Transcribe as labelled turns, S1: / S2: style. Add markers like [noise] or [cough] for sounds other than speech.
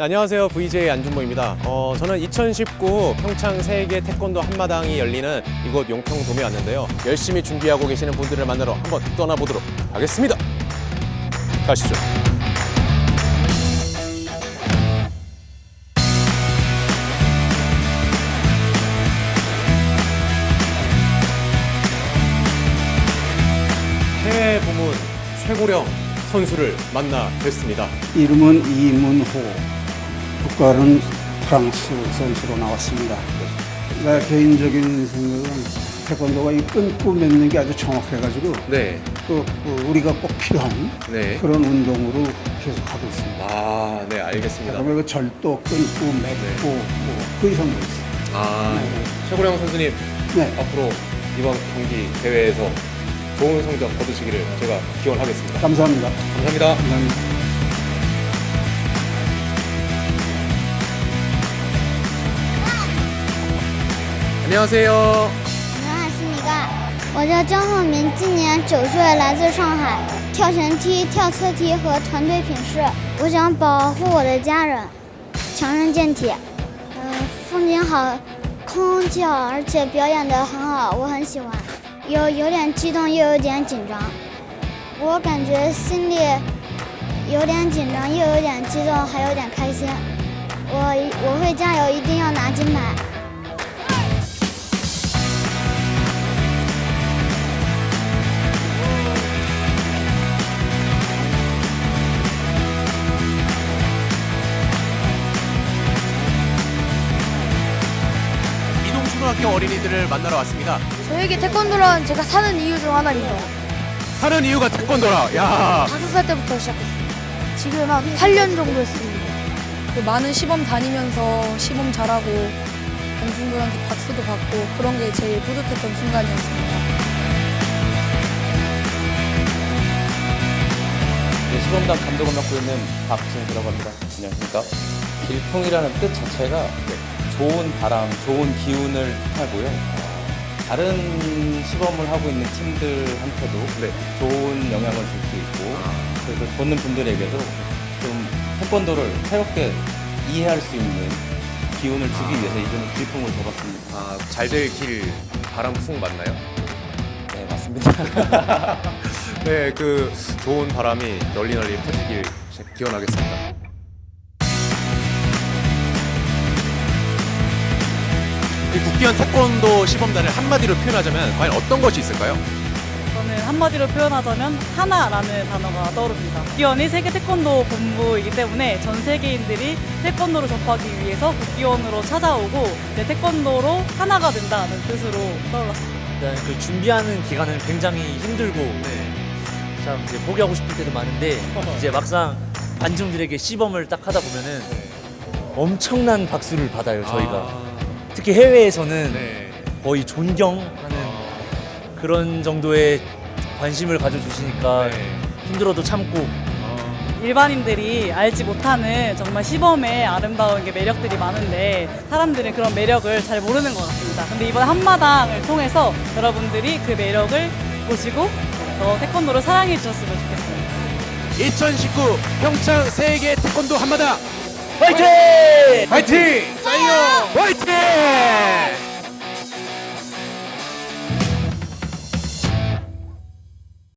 S1: 네, 안녕하세요. VJ 안준모입니다. 어, 저는 2019 평창 세계 태권도 한마당이 열리는 이곳 용평돔에 왔는데요. 열심히 준비하고 계시는 분들을 만나러 한번 떠나보도록 하겠습니다. 가시죠. 해외 부문 최고령 선수를 만나 뵀습니다.
S2: 이름은 이문호, 국가는 프랑스 선수로 나왔습니다. 내 개인적인 생각은 태권도가 이 끊고 맺는 게 아주 정확해가지고
S1: 네,
S2: 또그 우리가 꼭 필요한
S1: 네.
S2: 그런 운동으로 계속 하고 있습니다.
S1: 아, 네, 알겠습니다.
S2: 그러면 그 절도 끊고 맺고 뭐 그 이상도 있어요.
S1: 아, 최고령 선수님
S2: 네,
S1: 앞으로 이번 경기 대회에서 좋은 성적 거두시기를 제가 기원하겠습니다.
S2: 감사합니다.
S1: 감사합니다.
S2: 감사합니다.
S1: 안녕하세요.
S3: 你好，是你个。我叫张鹤民，今年九岁，来自上海，跳绳梯、跳侧梯和团队品试。我想保护我的家人，强身健体。嗯、风景好，空气好，而且表演的很好，我很喜欢。有有点激动，又有点紧张。我感觉心里有点紧张，又有点激动，还有点开心。我我会加油，一定要拿金牌。
S1: 이동초등학교 어린이들을 만나러 왔습니다.
S4: 저에게 태권도란 제가 사는 이유 중 하나입니다.
S1: 사는 이유가 태권도라. 야.
S4: 다섯 살 때부터 시작했어요. 지금 한 8년 정도 했습니다.
S5: 그 많은 시범 다니면서 시범 잘하고 관중들한테 박수도 받고 그런 게 제일 뿌듯했던 순간이었습니다.
S6: 네, 시범단 감독을 맡고 있는 박진수라고 합니다. 안녕하십니까. 길풍이라는 뜻 자체가 좋은 바람, 좋은 기운을 뜻하고요. 어, 다른 시범을 하고 있는 팀들한테도
S1: 네.
S6: 좋은 영향을 줄 수 있고 그래서 보는 분들에게도 좀 태권도를 새롭게 이해할 수 있는 기운을 주기 위해서 이름을 길풍을 줘봤습니다.
S1: 아, 잘 될 길 바람 풍 맞나요?
S6: 네, 맞습니다. [laughs]
S1: 네, 그 좋은 바람이 널리 널리 퍼지길 기원하겠습니다. 국기원 태권도 시범단을 한마디로 표현하자면 과연 어떤 것이 있을까요?
S7: 저는 한마디로 표현하자면 하나라는 단어가 떠오릅니다. 국기원이 세계 태권도 본부이기 때문에 전 세계인들이 태권도를 접하기 위해서 국기원으로 찾아오고 이제 태권도로 하나가 된다는 뜻으로 떠올랐습니다.
S8: 일단 그 준비하는 기간은 굉장히 힘들고
S1: 네.
S8: 참 이제 포기하고 싶을 때도 많은데 [laughs] 이제 막상 관중들에게 시범을 딱 하다 보면은 엄청난 박수를 받아요 저희가
S1: 아,
S8: 특히 해외에서는
S1: 네.
S8: 거의 존경하는 그런 정도의 관심을 가져주시니까
S1: 네.
S8: 힘들어도 참고
S7: 일반인들이 알지 못하는 정말 시범의 아름다운 게 매력들이 많은데 사람들은 그런 매력을 잘 모르는 것 같습니다. 근데 이번 한마당을 통해서 여러분들이 그 매력을 보시고 더 태권도를 사랑해 주셨으면 좋겠습니다.
S1: 2019 평창 세계 태권도 한마당
S8: 화이팅!
S1: 화이팅! 화이팅!